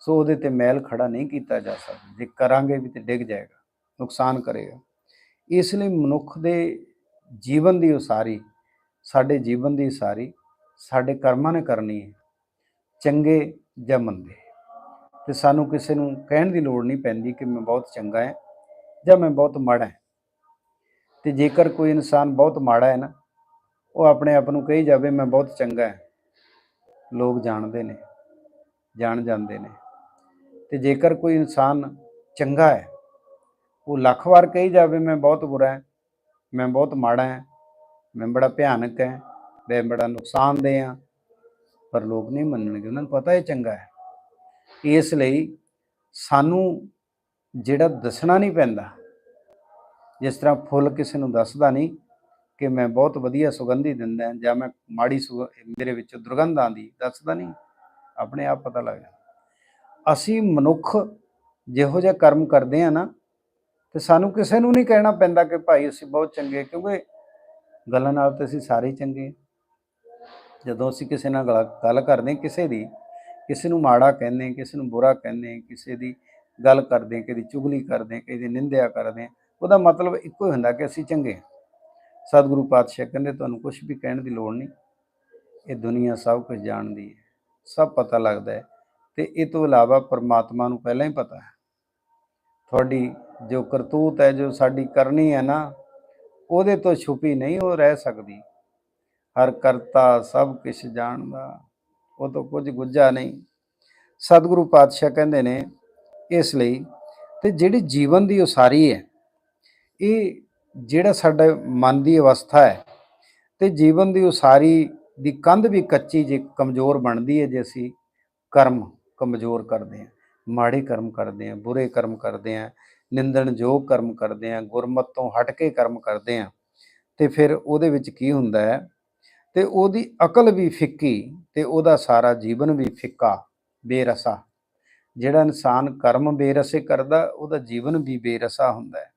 ਸੋ ਉਹਦੇ ਤੇ ਮੈਲ ਖੜਾ ਨਹੀਂ ਕੀਤਾ ਜਾ ਸਕਦਾ। ਜੇ ਕਰਾਂਗੇ ਵੀ ਤੇ ਡਿੱਗ ਜਾਏਗਾ, ਨੁਕਸਾਨ ਕਰੇਗਾ। ਇਸ ਲਈ ਮਨੁੱਖ ਦੇ ਜੀਵਨ ਦੀ ਉਸਾਰੀ, ਸਾਡੇ ਜੀਵਨ ਦੀ ਉਸਾਰੀ, ਸਾਡੇ ਕਰਮਾਂ ਨੇ ਕਰਨੀ ਹੈ, ਚੰਗੇ ਜਾਂ ਮੰਦੇ। ਤੇ ਸਾਨੂੰ ਕਿਸੇ ਨੂੰ ਕਹਿਣ ਦੀ ਲੋੜ ਨਹੀਂ ਪੈਂਦੀ ਕਿ ਮੈਂ ਬਹੁਤ ਚੰਗਾ ਹਾਂ ਜਾਂ ਮੈਂ ਬਹੁਤ ਮਾੜਾ ਹਾਂ। ਤੇ ਜੇਕਰ ਕੋਈ ਇਨਸਾਨ ਬਹੁਤ ਮਾੜਾ ਹੈ ਨਾ ਉਹ ਆਪਣੇ ਆਪ ਨੂੰ ਕਹੀ ਜਾਵੇ, ਮੈਂ ਬਹੁਤ ਚੰਗਾ ਹਾਂ। ਲੋਕ ਜਾਣਦੇ ਨੇ, ਜਾਣ ਜਾਂਦੇ ਨੇ। ਤੇ ਜੇਕਰ ਕੋਈ ਇਨਸਾਨ ਚੰਗਾ ਹੈ, ਉਹ ਲੱਖ ਵਾਰ ਕਹੀ ਜਾਵੇ, ਮੈਂ ਬਹੁਤ ਬੁਰਾ ਹਾਂ, ਮੈਂ ਬਹੁਤ ਮਾੜਾ ਹਾਂ, ਮੈਂ ਬੜਾ ਭਿਆਨਕ ਹਾਂ, ਮੈਂ ਬੜਾ ਨੁਕਸਾਨਦੇਹ ਹਾਂ। ਪਰ ਲੋਕ ਨਹੀਂ ਮੰਨਣਗੇ, ਉਹਨਾਂ ਨੂੰ ਪਤਾ ਇਹ ਚੰਗਾ ਹੈ। ਇਸ ਲਈ ਸਾਨੂੰ ਜਿਹੜਾ ਦੱਸਣਾ ਨਹੀਂ ਪੈਂਦਾ, ਜਿਸ ਤਰ੍ਹਾਂ ਫੁੱਲ ਕਿਸੇ ਨੂੰ ਦੱਸਦਾ ਨਹੀਂ ਕਿ ਮੈਂ ਬਹੁਤ ਵਧੀਆ ਸੁਗੰਧੀ ਦਿੰਦਾ ਜਾਂ ਮੈਂ ਮਾੜੀ ਸੁਗ ਮੇਰੇ ਵਿੱਚ ਦੁਰਗੰਧ ਆਉਂਦੀ ਦੱਸਦਾ ਨਹੀਂ। ਆਪਣੇ ਆਪ ਪਤਾ ਲੱਗ ਜਾਂਦਾ। ਅਸੀਂ ਮਨੁੱਖ ਜਿਹੋ ਜਿਹਾ ਕਰਮ ਕਰਦੇ ਆ ਨਾ ਤੇ ਸਾਨੂੰ ਕਿਸੇ ਨੂੰ ਨਹੀਂ ਕਹਿਣਾ ਪੈਂਦਾ ਕਿ ਭਾਈ ਅਸੀਂ ਬਹੁਤ ਚੰਗੇ ਕਿਉਂਕਿ ਗੱਲਾਂ ਨਾਲ ਤੇ ਅਸੀਂ ਸਾਰੇ ਚੰਗੇ ਜਦੋਂ ਅਸੀਂ ਕਿਸੇ ਨਾਲ ਗੱਲ ਗੱਲ ਕਰਦੇ ਕਿਸੇ ਦੀ ਕਿਸੇ ਨੂੰ ਮਾੜਾ ਕਹਿੰਦੇ ਕਿਸੇ ਨੂੰ ਬੁਰਾ ਕਹਿੰਦੇ ਕਿਸੇ ਦੀ ਗੱਲ ਕਰਦੇ ਕਿਸੇ ਦੀ ਚੁਗਲੀ ਕਰਦੇ ਹਾਂ, ਕਿਸੇ ਦੀ ਨਿੰਦਿਆ ਕਰਦੇ ਹਾਂ, ਉਹਦਾ ਮਤਲਬ ਇੱਕੋ ਹੀ ਹੁੰਦਾ ਕਿ ਅਸੀਂ ਚੰਗੇ ਹਾਂ। ਸਤਿਗੁਰੂ ਪਾਤਸ਼ਾਹ ਕਹਿੰਦੇ, ਤੁਹਾਨੂੰ ਕੁਝ ਵੀ ਕਹਿਣ ਦੀ ਲੋੜ ਨਹੀਂ। ਇਹ ਦੁਨੀਆ ਸਭ ਕੁਝ ਜਾਣਦੀ ਹੈ। ਸਭ ਪਤਾ ਲੱਗਦਾ ਹੈ। ਤੇ ਇਹ ਤੋਂ ਇਲਾਵਾ ਪਰਮਾਤਮਾ ਨੂੰ ਪਹਿਲਾਂ ਹੀ ਪਤਾ ਹੈ। ਤੁਹਾਡੀ ਜੋ ਕਰਤੂਤ ਹੈ, ਜੋ ਸਾਡੀ ਕਰਨੀ ਹੈ ਨਾ, ਉਹਦੇ ਤੋਂ ਛੁਪੀ ਨਹੀਂ, ਉਹ ਰਹਿ ਸਕਦੀ। ਹਰ ਕਰਤਾ ਸਭ ਕਿਛ ਜਾਣਦਾ, ਉਹ ਤੋਂ ਕੁਝ ਗੁੱਜਾ ਨਹੀਂ। ਸਤਿਗੁਰੂ ਪਾਤਸ਼ਾਹ ਕਹਿੰਦੇ ਨੇ ਇਸ ਲਈ, ਤੇ ਜਿਹੜੀ ਜੀਵਨ ਦੀ ਉਸਾਰੀ ਹੈ, ਇਹ ਜਿਹੜਾ ਸਾਡਾ ਮਨ ਦੀ ਅਵਸਥਾ ਹੈ ਤੇ ਜੀਵਨ ਦੀ ਉਸਾਰੀ ਦੀ ਕੰਧ ਵੀ ਕੱਚੀ ਜੇ ਕਮਜ਼ੋਰ ਬਣਦੀ ਹੈ ਜੇ ਅਸੀਂ ਕਰਮ ਕਮਜ਼ੋਰ ਕਰਦੇ ਹਾਂ, ਮਾੜੇ ਕਰਮ ਕਰਦੇ ਹਾਂ, ਬੁਰੇ ਕਰਮ ਕਰਦੇ ਹਾਂ, ਨਿੰਦਣਯੋਗ ਕਰਮ ਕਰਦੇ ਹਾਂ, ਗੁਰਮਤ ਤੋਂ ਹਟ ਕੇ ਕਰਮ ਕਰਦੇ ਹਾਂ, ਤੇ ਫਿਰ ਉਹਦੇ ਵਿੱਚ ਕੀ ਹੁੰਦਾ ਹੈ? ਤੇ ਉਹਦੀ ਅਕਲ ਵੀ ਫਿੱਕੀ ਤੇ ਉਹਦਾ ਸਾਰਾ ਜੀਵਨ ਵੀ ਫਿੱਕਾ, ਬੇਰਸਾ। ਜਿਹੜਾ ਇਨਸਾਨ ਕਰਮ ਬੇਰਸੇ ਕਰਦਾ, ਉਹਦਾ ਜੀਵਨ ਵੀ ਬੇਰਸਾ ਹੁੰਦਾ ਹੈ।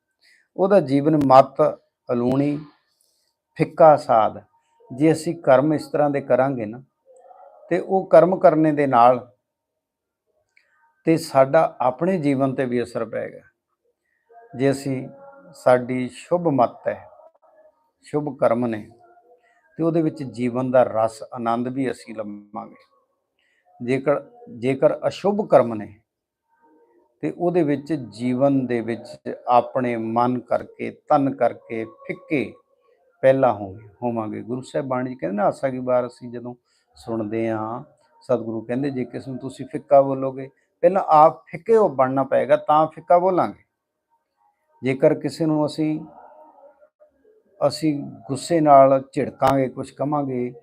ਉਹਦਾ ਜੀਵਨ ਮਤ, ਅਲੂਣੀ, ਫਿੱਕਾ ਸਾਦ ਜੇ ਅਸੀਂ ਕਰਮ ਇਸ ਤਰ੍ਹਾਂ ਦੇ ਕਰਾਂਗੇ ਨਾ, ਤੇ ਉਹ ਕਰਮ ਕਰਨੇ ਦੇ ਨਾਲ ਤੇ ਸਾਡਾ ਆਪਣੇ ਜੀਵਨ ਤੇ ਵੀ ਅਸਰ ਪਏਗਾ। ਜੇ ਅਸੀਂ ਸਾਡੀ ਸ਼ੁਭ ਮਤ ਹੈ, ਸ਼ੁਭ ਕਰਮ ਨੇ, ਤੇ ਉਹਦੇ ਵਿੱਚ ਜੀਵਨ ਦਾ ਰਸ, ਆਨੰਦ ਵੀ ਅਸੀਂ ਲਵਾਂਗੇ ਜੇਕਰ ਜੇਕਰ ਅਸ਼ੁਭ ਕਰਮ ਨੇ ਤੇ ਉਹਦੇ ਵਿੱਚ ਜੀਵਨ ਦੇ ਵਿੱਚ ਆਪਣੇ ਮਨ ਕਰਕੇ, ਤਨ ਕਰਕੇ ਫਿੱਕੇ ਪਹਿਲਾਂ ਹੋਵੇ ਹੋਵਾਂਗੇ। ਗੁਰੂ ਸਾਹਿਬ ਬਾਣੀ 'ਚ ਕਹਿੰਦੇ ਨਾ, ਆਸਾ ਕੀ ਵਾਰ ਅਸੀਂ ਜਦੋਂ ਸੁਣਦੇ ਆ ਸਤਿਗੁਰੂ ਕਹਿੰਦੇ, ਜੇ ਕਿਸੇ ਨੂੰ ਤੁਸੀਂ ਫਿੱਕਾ ਬੋਲੋਗੇ, ਪਹਿਲਾਂ ਆਪ ਫਿੱਕੇ ਉਹ ਬਣਨਾ ਪਏਗਾ, ਤਾਂ ਫਿੱਕਾ ਬੋਲਾਂਗੇ। ਜੇਕਰ ਕਿਸੇ ਨੂੰ ਅਸੀਂ ਅਸੀਂ ਗੁੱਸੇ ਨਾਲ ਝਿੜਕਾਂਗੇ ਕੁਝ ਕਵਾਂਗੇ,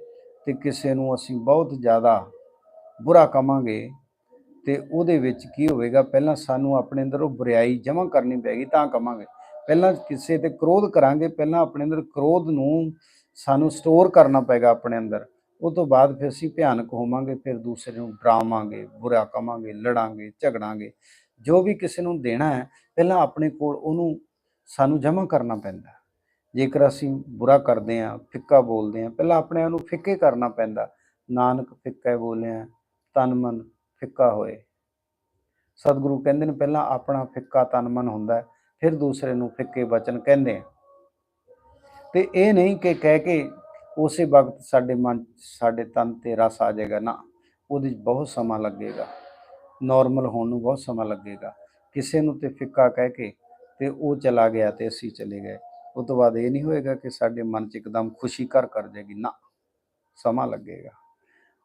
ਤੇ ਕਿਸੇ ਨੂੰ ਅਸੀਂ ਬਹੁਤ ਜ਼ਿਆਦਾ ਬੁਰਾ ਕਵਾਂਗੇ ਤੇ ਉਹਦੇ ਵਿੱਚ ਕੀ ਹੋਵੇਗਾ? ਪਹਿਲਾਂ ਸਾਨੂੰ ਆਪਣੇ ਅੰਦਰ ਉਹ ਬੁਰਾਈ ਜਮ੍ਹਾਂ ਕਰਨੀ ਪੈਗੀ ਤਾਂ ਕਵਾਂਗੇ ਪਹਿਲਾਂ ਕਿਸੇ ਤੇ ਕ੍ਰੋਧ ਕਰਾਂਗੇ, ਪਹਿਲਾਂ ਆਪਣੇ ਅੰਦਰ ਕ੍ਰੋਧ ਨੂੰ ਸਾਨੂੰ ਸਟੋਰ ਕਰਨਾ ਪਏਗਾ ਆਪਣੇ ਅੰਦਰ। ਉਹ ਤੋਂ ਬਾਅਦ ਫਿਰ ਅਸੀਂ ਭਿਆਨਕ ਹੋਵਾਂਗੇ, ਫਿਰ ਦੂਸਰੇ ਨੂੰ ਡਰਾਵਾਂਗੇ, ਬੁਰਾ ਕਵਾਂਗੇ ਲੜਾਂਗੇ, ਝਗੜਾਂਗੇ। ਜੋ ਵੀ ਕਿਸੇ ਨੂੰ ਦੇਣਾ ਹੈ, ਪਹਿਲਾਂ ਆਪਣੇ ਕੋਲ ਉਹਨੂੰ ਸਾਨੂੰ ਜਮ੍ਹਾਂ ਕਰਨਾ ਪੈਂਦਾ। ਜੇਕਰ ਅਸੀਂ ਬੁਰਾ ਕਰਦੇ ਹਾਂ, ਫਿੱਕਾ ਬੋਲਦੇ ਹਾਂ, ਪਹਿਲਾਂ ਆਪਣੇ ਆਪ ਨੂੰ ਫਿੱਕੇ ਕਰਨਾ ਪੈਂਦਾ। ਨਾਨਕ ਫਿੱਕਾ ਬੋਲਿਆ, ਤਨ ਮਨ ਫਿੱਕਾ ਹੋਏ। ਸਤਿਗੁਰੂ ਕਹਿੰਦੇ ਨੇ, ਪਹਿਲਾਂ ਆਪਣਾ ਫਿੱਕਾ ਤਨ ਮਨ ਹੁੰਦਾ ਫਿਰ ਦੂਸਰੇ ਨੂੰ ਫਿੱਕੇ ਵਚਨ ਕਹਿੰਦੇ ਆ। ਤੇ ਇਹ ਨਹੀਂ ਕਿ ਕਹਿ ਕੇ ਉਸੇ ਵਕਤ ਸਾਡੇ ਮਨ, ਸਾਡੇ ਤਨ ਤੇ ਰਸ ਆ ਜਾਏਗਾ। ਨਾ, ਉਹਦੇ ਬਹੁਤ ਸਮਾਂ ਲੱਗੇਗਾ। ਨਾਰਮਲ ਹੋਣ ਨੂੰ ਬਹੁਤ ਸਮਾਂ ਲੱਗੇਗਾ। ਕਿਸੇ ਨੂੰ ਤੇ ਫਿੱਕਾ ਕਹਿ ਕੇ ਤੇ ਉਹ ਚਲਾ ਗਿਆ ਤੇ ਅਸੀਂ ਚਲੇ ਗਏ। ਉਸ ਤੋਂ ਬਾਅਦ ਇਹ ਨਹੀਂ ਹੋਏਗਾ ਕਿ ਸਾਡੇ ਮਨ 'ਚ ਇੱਕਦਮ ਖੁਸ਼ੀ ਘਰ ਕਰ ਜਾਏਗੀ। ਨਾ, ਸਮਾਂ ਲੱਗੇਗਾ।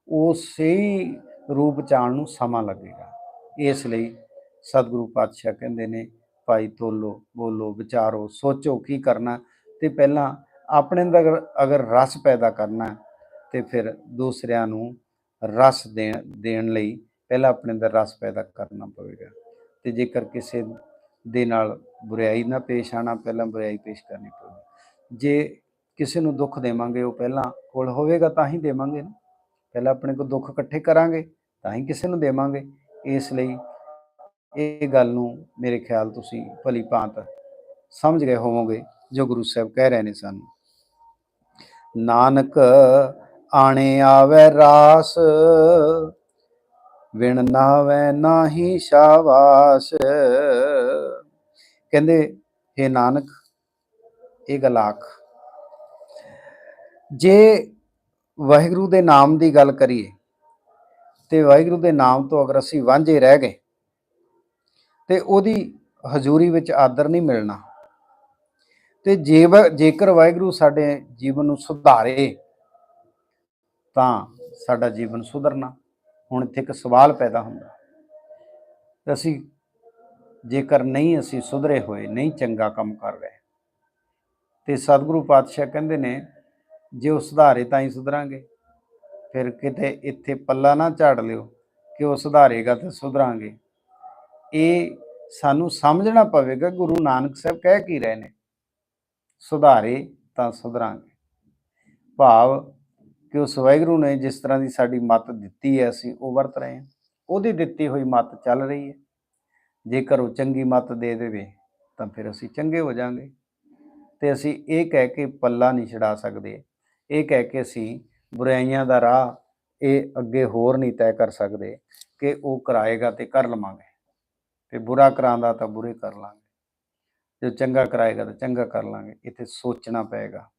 ਉਸੇ ਹੀ ਰੂਪ ਚ ਨੂੰ ਸਮਾਂ ਲੱਗੇਗਾ। ਇਸ ਲਈ ਸਤਿਗੁਰੂ ਪਾਤਸ਼ਾਹ ਕਹਿੰਦੇ ਨੇ ਭਾਈ ਤੋਲੋ ਬੋਲੋ ਵਿਚਾਰੋ ਸੋਚੋ ਕੀ ਕਰਨਾ ਤੇ ਪਹਿਲਾਂ ਆਪਣੇ ਅੰਦਰ ਅਗਰ- ਰਸ ਪੈਦਾ ਕਰਨਾ ਹੈ, ਤੇ ਫਿਰ ਦੂਸਰਿਆਂ ਨੂੰ ਰਸ ਦੇਣ ਦੇਣ ਲਈ ਪਹਿਲਾਂ ਆਪਣੇ ਅੰਦਰ ਰਸ ਪੈਦਾ ਕਰਨਾ ਪਵੇਗਾ। ਤੇ ਜੇਕਰ ਕਿਸੇ ਦੇ ਨਾਲ ਬੁਰਾਈ ਨਾ ਪੇਸ਼ ਆਣਾ ਪਹਿਲਾਂ ਬੁਰਾਈ ਪੇਸ਼ ਕਰਨੀ ਪਵੇਗੀ। ਜੇ ਕਿਸੇ ਨੂੰ ਦੁੱਖ ਦੇਵਾਂਗੇ ਉਹ ਪਹਿਲਾਂ ਕੋਲ ਹੋਵੇਗਾ ਤਾਂ ਹੀ ਦੇਵਾਂਗੇ ਨਾ। ਪਹਿਲਾਂ ਆਪਣੇ ਕੋਲ ਦੁੱਖ ਇਕੱਠੇ ਕਰਾਂਗੇ, ਤਾਂ ਹੀ ਕਿਸੇ ਨੂੰ ਦੇਵਾਂਗੇ। ਇਸ ਲਈ ਇਹ ਗੱਲ ਨੂੰ ਮੇਰੇ ਖਿਆਲ ਤੁਸੀਂ ਭਲੀ ਭਾਂਤ ਸਮਝ ਗਏ ਹੋਵੋਗੇ, ਜੋ ਗੁਰੂ ਸਾਹਿਬ ਕਹਿ ਰਹੇ ਨੇ ਸਾਨੂੰ। ਨਾਨਕ ਆਣੇ ਆਵੇ ਰਾਸ, ਵਿਣ ਨਾਵੇ ਨਾਹੀ ਸ਼ਾਵਾਸ ਕਹਿੰਦੇ हे ਨਾਨਕ, ਇਹ ਗੱਲ ਆਖ। ਜੇ ਵਾਹਿਗੁਰੂ ਦੇ ਨਾਮ ਦੀ ਗੱਲ ਕਰੀਏ ਤੇ ਵਾਹਿਗੁਰੂ ਦੇ ਨਾਮ ਤੋਂ ਅਗਰ ਅਸੀਂ ਵਾਂਝੇ ਰਹਿ ਗਏ ਤੇ ਉਹਦੀ ਹਜ਼ੂਰੀ ਵਿੱਚ ਆਦਰ ਨਹੀਂ ਮਿਲਣਾ। ਤੇ ਜੇ ਜੇਕਰ ਵਾਹਿਗੁਰੂ ਸਾਡੇ ਜੀਵਨ ਨੂੰ ਸੁਧਾਰੇ ਤਾਂ ਸਾਡਾ ਜੀਵਨ ਸੁਧਰਨਾ। ਹੁਣ ਇੱਥੇ ਇੱਕ ਸਵਾਲ ਪੈਦਾ ਹੁੰਦਾ। ਅਸੀਂ ਜੇਕਰ ਨਹੀਂ ਅਸੀਂ ਸੁਧਰੇ ਹੋਏ, ਨਹੀਂ ਚੰਗਾ ਕੰਮ ਕਰ ਰਹੇ ਤੇ ਸਤਿਗੁਰੂ ਪਾਤਸ਼ਾਹ ਕਹਿੰਦੇ ਨੇ ਜੇ ਉਹ ਸੁਧਾਰੇ ਤਾਂ ਹੀ ਸੁਧਰਾਂਗੇ। ਫਿਰ ਕਿਤੇ ਇੱਥੇ ਪੱਲਾ ਨਾ ਝਾੜ ਲਿਓ ਕਿ ਉਹ ਸੁਧਾਰੇਗਾ ਤੇ ਸੁਧਰਾਂਗੇ। ਇਹ ਸਾਨੂੰ ਸਮਝਣਾ ਪਵੇਗਾ, ਗੁਰੂ ਨਾਨਕ ਸਾਹਿਬ ਕਹਿ ਕੀ ਰਹੇ ਨੇ, ਸੁਧਾਰੇ ਤਾਂ ਸੁਧਰਾਂਗੇ। ਭਾਵ ਕਿ ਉਸ ਵਾਹਿਗੁਰੂ ਨੇ ਜਿਸ ਤਰ੍ਹਾਂ ਦੀ ਸਾਡੀ ਮੱਤ ਦਿੱਤੀ ਹੈ, ਅਸੀਂ ਉਹ ਵਰਤ ਰਹੇ ਹਾਂ। ਉਹਦੀ ਦਿੱਤੀ ਹੋਈ ਮੱਤ ਚੱਲ ਰਹੀ ਹੈ। ਜੇਕਰ ਉਹ ਚੰਗੀ ਮੱਤ ਦੇ ਦੇਵੇ, ਤਾਂ ਫਿਰ ਅਸੀਂ ਚੰਗੇ ਹੋ ਜਾਾਂਗੇ। ਤੇ ਅਸੀਂ ਇਹ ਕਹਿ ਕੇ ਪੱਲਾ ਨਹੀਂ ਛਡਾ ਸਕਦੇ। ਇਹ ਕਹਿ ਕੇ ਅਸੀਂ ਬੁਰਾਈਆਂ ਦਾ ਰਾਹ ਇਹ ਅੱਗੇ ਹੋਰ ਨਹੀਂ ਤੈਅ ਕਰ ਸਕਦੇ ਕਿ ਉਹ ਕਰਾਏਗਾ ਤੇ ਕਰ ਲਵਾਂਗੇ। ਤੇ ਬੁਰਾ ਕਰਾਂਦਾ ਤਾਂ ਬੁਰੇ ਕਰ ਲਾਂਗੇ। ਜੋ ਚੰਗਾ ਕਰਾਏਗਾ ਤਾਂ ਚੰਗਾ ਕਰ ਲਾਂਗੇ। ਇੱਥੇ ਸੋਚਣਾ ਪਏਗਾ।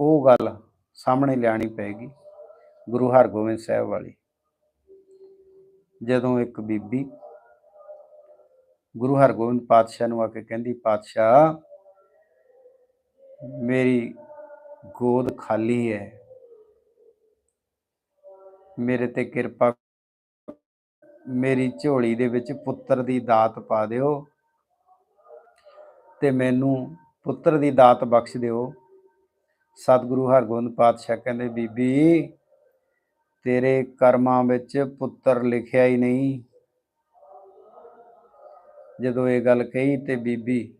ਉਹ ਗੱਲ ਸਾਹਮਣੇ ਲਿਆਣੀ ਪਏਗੀ ਗੁਰੂ ਹਰਗੋਬਿੰਦ ਸਾਹਿਬ ਵਾਲੀ। ਜਦੋਂ ਇੱਕ ਬੀਬੀ ਗੁਰੂ ਹਰਗੋਬਿੰਦ ਪਾਤਸ਼ਾਹ ਨੂੰ ਆ ਕੇ ਕਹਿੰਦੀ, ਪਾਤਸ਼ਾਹ, ਮੇਰੀ ਗੋਦ ਖਾਲੀ ਹੈ। ਮੇਰੇ ਤੇ ਕਿਰਪਾ ਮੇਰੀ ਝੋਲੀ ਦੇ ਵਿੱਚ ਪੁੱਤਰ ਦੀ ਦਾਤ ਪਾ ਦਿਓ ਤੇ ਮੈਨੂੰ ਪੁੱਤਰ ਦੀ ਦਾਤ ਬਖਸ਼ ਦਿਓ। ਸਤਿਗੁਰੂ ਹਰਗੋਬਿੰਦ ਪਾਤਸ਼ਾਹ ਕਹਿੰਦੇ, ਬੀਬੀ, ਤੇਰੇ ਕਰਮਾਂ ਵਿੱਚ ਪੁੱਤਰ ਲਿਖਿਆ ਹੀ ਨਹੀਂ। ਜਦੋਂ ਇਹ ਗੱਲ ਕਹੀ ਤੇ ਬੀਬੀ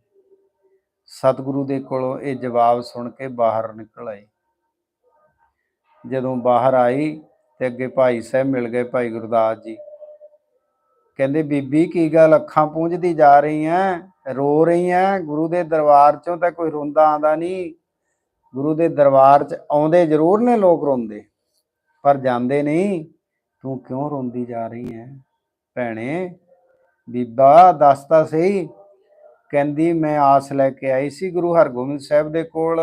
ਸਤਿਗੁਰੂ ਦੇ ਕੋਲੋਂ ਇਹ ਜਵਾਬ ਸੁਣ ਕੇ ਬਾਹਰ ਨਿਕਲ ਆਈ। ਜਦੋਂ ਬਾਹਰ ਆਈ ਤੇ ਅੱਗੇ ਭਾਈ ਸਾਹਿਬ ਮਿਲ ਗਏ, ਭਾਈ ਗੁਰਦਾਸ ਜੀ। ਕਹਿੰਦੇ, ਬੀਬੀ ਕੀ ਗੱਲ, ਅੱਖਾਂ ਪੂੰਝਦੀ ਜਾ ਰਹੀ ਐ? ਰੋ ਰਹੀ ਐ? ਗੁਰੂ ਦੇ ਦਰਬਾਰ ਚੋਂ ਤਾਂ ਕੋਈ ਰੋਂਦਾ ਆਂਦਾ ਨਹੀਂ। ਗੁਰੂ ਦੇ ਦਰਬਾਰ 'ਚ ਆਉਂਦੇ ਜ਼ਰੂਰ ਨੇ ਲੋਕ ਰੋਂਦੇ, ਪਰ ਜਾਂਦੇ ਨਹੀਂ। ਤੂੰ ਕਿਉਂ ਰੋਂਦੀ ਜਾ ਰਹੀ ਹੈ ਭੈਣੇ, ਬੀਬਾ, ਦੱਸ ਤਾਂ ਸਹੀ। ਕਹਿੰਦੀ, ਮੈਂ ਆਸ ਲੈ ਕੇ ਆਈ ਸੀ ਗੁਰੂ ਹਰਗੋਬਿੰਦ ਸਾਹਿਬ ਦੇ ਕੋਲ।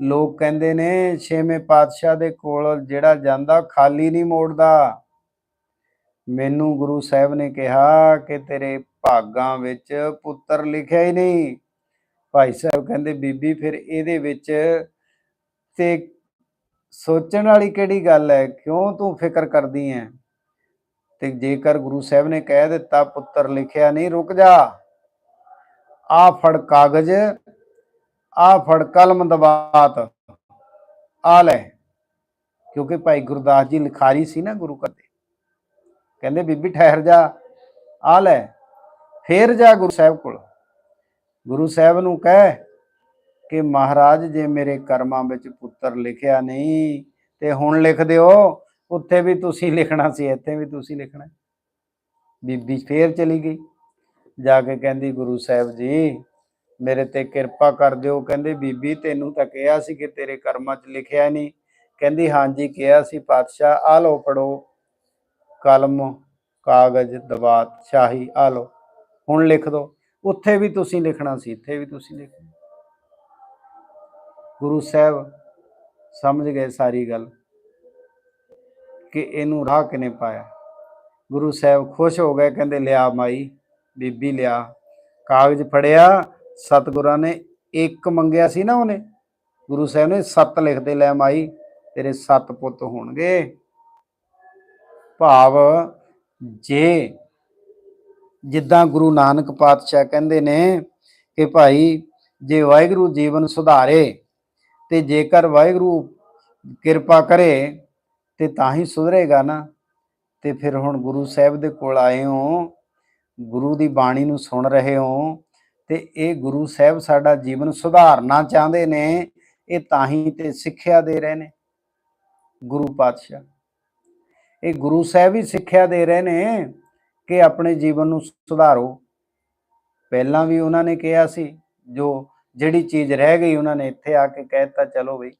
ਲੋਕ ਕਹਿੰਦੇ ਨੇ, ਛੇਵੇਂ ਪਾਤਸ਼ਾਹ ਦੇ ਕੋਲ ਜਿਹੜਾ ਜਾਂਦਾ ਖਾਲੀ ਨਹੀਂ ਮੋੜਦਾ। ਮੈਨੂੰ ਗੁਰੂ ਸਾਹਿਬ ਨੇ ਕਿਹਾ ਕਿ ਤੇਰੇ ਭਾਗਾਂ ਵਿੱਚ ਪੁੱਤਰ ਲਿਖਿਆ ਹੀ ਨਹੀਂ। ਭਾਈ ਸਾਹਿਬ ਕਹਿੰਦੇ, ਬੀਬੀ, ਫਿਰ ਇਹਦੇ ਵਿੱਚ ਤੇ ਸੋਚਣ ਵਾਲੀ ਕਿਹੜੀ ਗੱਲ ਹੈ? ਕਿਉਂ ਤੂੰ ਫਿਕਰ ਕਰਦੀ ਹੈ? ਤੇ ਜੇਕਰ ਗੁਰੂ ਸਾਹਿਬ ਨੇ ਕਹਿ ਦਿੱਤਾ, ਪੁੱਤਰ ਲਿਖਿਆ ਨਹੀਂ, ਰੁਕ ਜਾ। ਆ ਫੜ ਕਾਗਜ਼, ਆ ਫੜ ਕਲਮ ਦਬਾਤ ਆ ਲੈ। ਕਿਉਂਕਿ ਭਾਈ ਗੁਰਦਾਸ ਜੀ ਲਿਖਾਰੀ ਸੀ ਨਾ ਗੁਰੂ ਘਰ ਦੇ। ਕਹਿੰਦੇ, ਬੀਬੀ ਠਹਿਰ ਜਾ। ਆ ਲੈ। ਫੇਰ ਜਾ ਗੁਰੂ ਸਾਹਿਬ ਕੋਲ। ਗੁਰੂ ਸਾਹਿਬ ਨੂੰ ਕਹਿ ਕਿ ਮਹਾਰਾਜ, ਜੇ ਮੇਰੇ ਕਰਮਾਂ ਵਿੱਚ ਪੁੱਤਰ ਲਿਖਿਆ ਨਹੀਂ, ਤੇ ਹੁਣ ਲਿਖ ਦਿਓ। ਉੱਥੇ ਵੀ ਤੁਸੀਂ ਲਿਖਣਾ ਸੀ, ਇੱਥੇ ਵੀ ਤੁਸੀਂ ਲਿਖਣਾ। ਬੀਬੀ ਫੇਰ ਚਲੀ ਗਈ। ਜਾ ਕੇ ਕਹਿੰਦੀ, ਗੁਰੂ ਸਾਹਿਬ ਜੀ, ਮੇਰੇ ਤੇ ਕਿਰਪਾ ਕਰ ਦਿਓ। ਕਹਿੰਦੇ, ਬੀਬੀ, ਤੈਨੂੰ ਤਾਂ ਕਿਹਾ ਸੀ ਕਿ ਤੇਰੇ ਕਰਮਾਂ 'ਚ ਲਿਖਿਆ ਨਹੀਂ ਕਹਿੰਦੀ, ਹਾਂਜੀ, ਕਿਹਾ ਸੀ, ਪਾਤਸ਼ਾਹ, ਆ ਲਓ ਪੜੋ ਕਲਮ, ਕਾਗਜ਼ ਦਬਾਤ ਸ਼ਾਹੀ, ਆ ਲਓ, ਹੁਣ ਲਿਖ ਦਿਓ ਉੱਥੇ ਵੀ ਤੁਸੀਂ ਲਿਖਣਾ ਸੀ, ਇੱਥੇ ਵੀ ਤੁਸੀਂ ਲਿਖਣਾ ਗੁਰੂ ਸਾਹਿਬ ਸਮਝ ਗਏ ਸਾਰੀ ਗੱਲ ਕਿ ਇਹਨੂੰ ਰਾਹ ਕਿਨੇ ਪਾਇਆ? ਗੁਰੂ ਸਾਹਿਬ ਖੁਸ਼ ਹੋ ਗਏ, ਕਹਿੰਦੇ, ਲਿਆ ਮਾਈ ਬੀਬੀ ਲਿਆ। ਕਾਗਜ਼ ਫੜਿਆ, ਸਤਿਗੁਰਾਂ ਨੇ ਇੱਕ ਮੰਗਿਆ ਸੀ ਨਾ ਉਹਨੇ। ਗੁਰੂ ਸਾਹਿਬ ਨੇ ਸੱਤ ਲਿਖਦੇ ਲੈ ਮਾਈ, ਤੇਰੇ ਸੱਤ ਪੁੱਤ ਹੋਣਗੇ। ਭਾਵ ਜੇ ਜਿੱਦਾਂ ਗੁਰੂ ਨਾਨਕ ਪਾਤਸ਼ਾਹ ਕਹਿੰਦੇ ਨੇ ਕਿ ਭਾਈ, ਜੇ ਵਾਹਿਗੁਰੂ ਜੀਵਨ ਸੁਧਾਰੇ ਤੇ ਜੇਕਰ ਵਾਹਿਗੁਰੂ ਕਿਰਪਾ ਕਰੇ ਤੇ ਤਾਂ ਹੀ ਸੁਧਰੇਗਾ ਨਾ। ਤੇ ਫਿਰ ਹੁਣ ਗੁਰੂ ਸਾਹਿਬ ਦੇ ਕੋਲ ਆਏ ਹੋ ਗੁਰੂ ਦੀ ਬਾਣੀ ਨੂੰ ਸੁਣ ਰਹੇ ਹੋ ਤੇ ਇਹ ਗੁਰੂ ਸਾਹਿਬ ਸਾਡਾ ਜੀਵਨ ਸੁਧਾਰਨਾ ਚਾਹੁੰਦੇ ਨੇ, ਇਹ ਤਾਂ ਹੀ ਤੇ ਸਿੱਖਿਆ ਦੇ ਰਹੇ ਨੇ। ਗੁਰੂ ਪਾਤਸ਼ਾਹ, ਇਹ ਗੁਰੂ ਸਾਹਿਬ ਹੀ ਸਿੱਖਿਆ ਦੇ ਰਹੇ ਨੇ ਕਿ ਆਪਣੇ ਜੀਵਨ ਨੂੰ ਸੁਧਾਰੋ। ਪਹਿਲਾਂ ਵੀ ਉਹਨਾਂ ਨੇ ਕਿਹਾ ਸੀ, ਜੋ ਜਿਹੜੀ ਚੀਜ਼ ਰਹਿ ਗਈ ਉਹਨਾਂ ਨੇ ਇੱਥੇ ਆ ਕੇ ਕਹਿਤਾ ਚਲੋ ਬਈ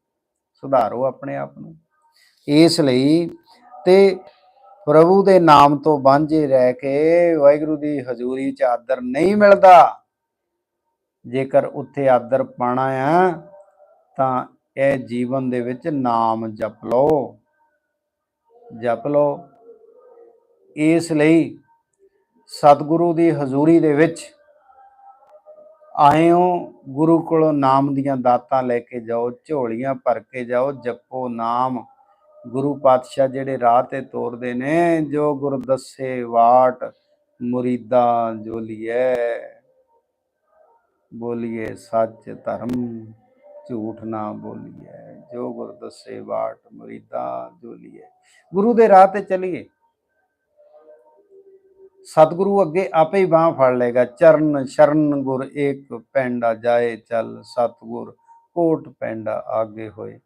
ਸੁਧਾਰੋ ਆਪਣੇ ਆਪ ਨੂੰ। ਇਸ ਲਈ ਤੇ ਪ੍ਰਭੂ ਦੇ ਨਾਮ ਤੋਂ ਵਾਂਝੇ ਰਹਿ ਕੇ ਵਾਹਿਗੁਰੂ ਦੀ ਹਜ਼ੂਰੀ 'ਚ ਆਦਰ ਨਹੀਂ ਮਿਲਦਾ। ਜੇਕਰ ਉੱਥੇ ਆਦਰ ਪਾਣਾ ਆ, ਤਾਂ ਇਹ ਜੀਵਨ ਦੇ ਵਿੱਚ ਨਾਮ ਜਪ ਲਓ। ਜਪ ਲਓ। ਇਸ ਲਈ ਸਤਿਗੁਰੂ ਦੀ ਹਜ਼ੂਰੀ ਦੇ ਵਿੱਚ ਆਏ ਹੋ ਗੁਰੂ ਕੋਲੋਂ ਨਾਮ ਦੀਆਂ ਦਾਤਾਂ ਲੈ ਕੇ ਜਾਓ, ਝੋਲੀਆਂ ਭਰ ਕੇ ਜਾਓ, ਜਪੋ ਨਾਮ। ਗੁਰੂ ਪਾਤਸ਼ਾਹ ਜਿਹੜੇ ਰਾਹ ਤੇ ਤੋਰਦੇ ਨੇ, ਜੋ ਗੁਰ ਦੱਸੇ ਵਾਟ ਮੁਰੀਦਾਂ ਜੋਲੀਐ ਬੋਲੀਏ ਸੱਚ ਧਰਮ, ਝੂਠ ਨਾ ਬੋਲੀਏ, ਜੋ ਗੁਰ ਦੱਸੇ ਬਾਟ ਮੁਰੀਦਾਂ ਜੋਲੀਏ ਗੁਰੂ ਦੇ ਰਾਹ ਤੇ ਚੱਲੀਏ। ਸਤਿਗੁਰੂ ਅੱਗੇ ਆਪੇ ਹੀ ਬਾਹ ਫੜ ਲੇਗਾ ਚਰਨ ਸ਼ਰਨ ਗੁਰ ਏਕ ਪੈਂਡਾ ਜਾਏ ਚੱਲ, ਸਤਿਗੁਰ ਕੋਟ ਪੈਂਡਾ ਆਗੇ ਹੋਏ।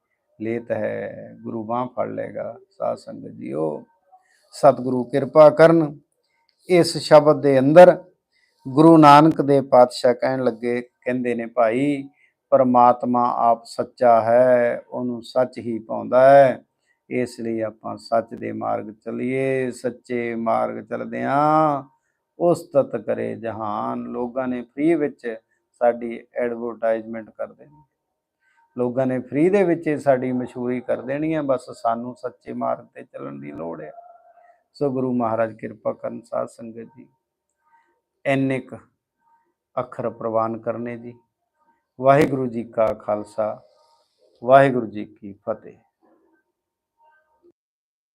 ਲੇਤ ਹੈ, ਗੁਰੂ ਬਾਹ ਫੜ ਲੇਗਾ ਸਾਧ ਸੰਗਤ ਜੀਓ। ਸਤਿਗੁਰੂ ਕਿਰਪਾ ਕਰਨ, ਇਸ ਸ਼ਬਦ ਦੇ ਅੰਦਰ ਗੁਰੂ ਨਾਨਕ ਦੇ ਪਾਤਸ਼ਾਹ ਕਹਿਣ ਲੱਗੇ, ਕਹਿੰਦੇ ਨੇ ਭਾਈ, ਪਰਮਾਤਮਾ ਆਪ ਸੱਚਾ ਹੈ, ਉਹਨੂੰ ਸੱਚ ਹੀ ਪਾਉਂਦਾ ਹੈ। ਇਸ ਲਈ ਆਪਾਂ ਸੱਚ ਦੇ ਮਾਰਗ ਚੱਲੀਏ, ਸੱਚੇ ਮਾਰਗ ਚੱਲਦਿਆਂ ਉਸਤਤ ਕਰੇ ਜਹਾਨ, ਲੋਕਾਂ ਨੇ ਫ੍ਰੀ ਵਿੱਚ ਸਾਡੀ ਐਡਵਰਟਾਈਜ਼ਮੈਂਟ ਕਰਦੇ ਨੇ। ਲੋਕਾਂ ਨੇ ਫ੍ਰੀ ਦੇ ਵਿੱਚ ਹੀ ਸਾਡੀ ਮਸ਼ਹੂਰੀ ਕਰ ਦੇਣੀ ਹੈ ਬਸ ਸਾਨੂੰ ਸੱਚੇ ਮਾਰਗ ਤੇ ਚੱਲਣ ਦੀ ਲੋੜ ਹੈ ਸੋ ਗੁਰੂ ਮਹਾਰਾਜ ਕਿਰਪਾ ਕਰਨ ਸਾਧ ਸੰਗਤ ਜੀ, ਇੰਨੇ ਕੁ ਅੱਖਰ ਪ੍ਰਵਾਨ ਕਰਨੇ ਜੀ। ਵਾਹਿਗੁਰੂ ਜੀ ਕਾ ਖਾਲਸਾ, ਵਾਹਿਗੁਰੂ ਜੀ ਕੀ ਫਤਿਹ।